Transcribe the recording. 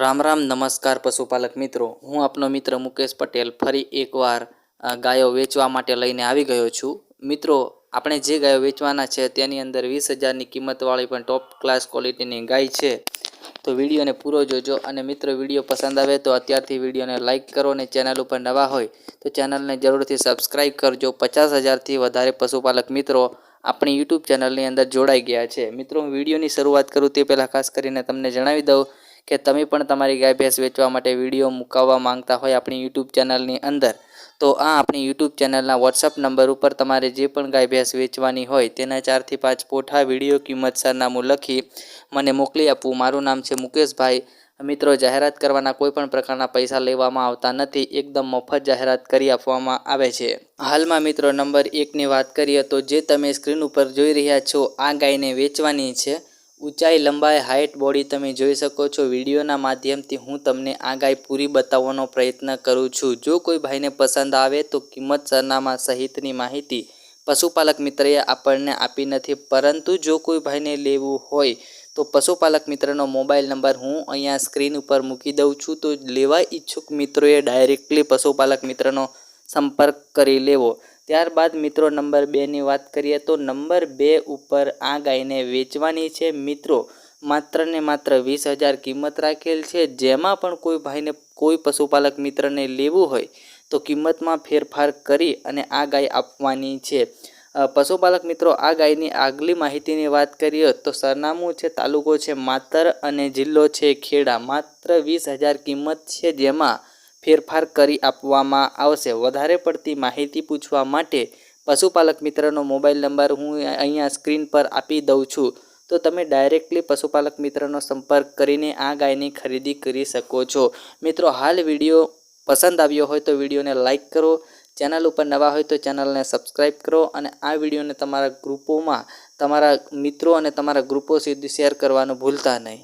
રામ રામ, નમસ્કાર પશુપાલક મિત્રો. હું આપનો મિત્ર મુકેશ પટેલ ફરી એકવાર ગાયો વેચવા માટે લઈને આવી ગયો છું. મિત્રો, આપણે જે ગાયો વેચવાના છે તેની અંદર વીસ હજારની કિંમતવાળી પણ ટોપ ક્લાસ ક્વોલિટીની ગાય છે. તો વિડીયોને પૂરો જોજો અને મિત્રો વીડિયો પસંદ આવે તો અત્યારથી વિડીયોને લાઇક કરો અને ચેનલ ઉપર નવા હોય તો ચેનલને જરૂરથી સબસ્ક્રાઇબ કરજો. પચાસ હજારથી વધારે પશુપાલક મિત્રો આપણી યુટ્યુબ ચેનલની અંદર જોડાઈ ગયા છે. મિત્રો, હું વિડીયોની શરૂઆત કરું તે પહેલાં ખાસ કરીને તમને જણાવી દઉં કે તમે પણ તમારી ગાય ભેંસ વેચવા માટે વીડિયો મુકાવવા માંગતા હોય આપણી યુટ્યુબ ચેનલની અંદર, તો આ આપણી યુટ્યુબ ચેનલના વોટ્સઅપ નંબર ઉપર તમારે જે પણ ગાય ભેંસ વેચવાની હોય તેના ચારથી પાંચ પોઠા વીડિયો કિંમત સરનામું લખી મને મોકલી આપવું. મારું નામ છે મુકેશભાઈ. મિત્રો, જાહેરાત કરવાના કોઈ પણ પ્રકારના પૈસા લેવામાં આવતા નથી. એકદમ મફત જાહેરાત કરી આપવામાં આવે છે. હાલમાં મિત્રો, નંબર એકની વાત કરીએ તો જે તમે સ્ક્રીન ઉપર જોઈ રહ્યા છો, આ ગાયને વેચવાની છે. ઊંચાઈ, લંબાઈ હાઇટ બોડી તમે જોઈ શકો છો. વિડીયોના માધ્યમથી હું તમને આ ગાય પૂરી બતાવવાનો પ્રયત્ન કરું છું. જો કોઈ ભાઈને પસંદ આવે તો કિંમત સરનામા સહિતની માહિતી પશુપાલક મિત્રએ આપણને આપી નથી. પરંતુ જો કોઈ ભાઈને લેવું હોય તો પશુપાલક મિત્રનો મોબાઈલ નંબર હું અહીંયા સ્ક્રીન ઉપર મૂકી દઉં છું. તો લેવા ઈચ્છુક મિત્રોએ ડાયરેક્ટલી પશુપાલક મિત્રનો સંપર્ક કરી લેવો. ત્યારબાદ મિત્રો નંબર બેની વાત કરીએ તો નંબર બે ઉપર આ ગાયને વેચવાની છે. મિત્રો, માત્ર ને માત્ર વીસ હજાર કિંમત રાખેલ છે. જેમાં પણ કોઈ ભાઈને, કોઈ પશુપાલક મિત્રને લેવું હોય તો કિંમતમાં ફેરફાર કરી અને આ ગાય આપવાની છે. પશુપાલક મિત્રો આ ગાયની આગલી માહિતીની વાત કરીએ તો સરનામું છે, તાલુકો છે, માતર અને જિલ્લો છે, ખેડા. માત્ર વીસ હજાર કિંમત છે જેમાં ફેરફાર કરી આપવામાં આવશે. વધારે પડતી માહિતી પૂછવા માટે પશુપાલક મિત્રનો મોબાઈલ નંબર હું અહીંયા સ્ક્રીન પર આપી દઉં છું. તો તમે ડાયરેક્ટલી પશુપાલક મિત્રનો સંપર્ક કરીને આ ગાયની ખરીદી કરી શકો છો. મિત્રો, હાલ વીડિયો પસંદ આવ્યો હોય તો વિડીયોને લાઇક કરો. ચેનલ ઉપર નવા હોય તો ચેનલને સબસ્ક્રાઈબ કરો અને આ વિડીયોને તમારા ગ્રુપોમાં તમારા મિત્રો અને તમારા ગ્રુપો સુધી શેર કરવાનું ભૂલતા નહીં.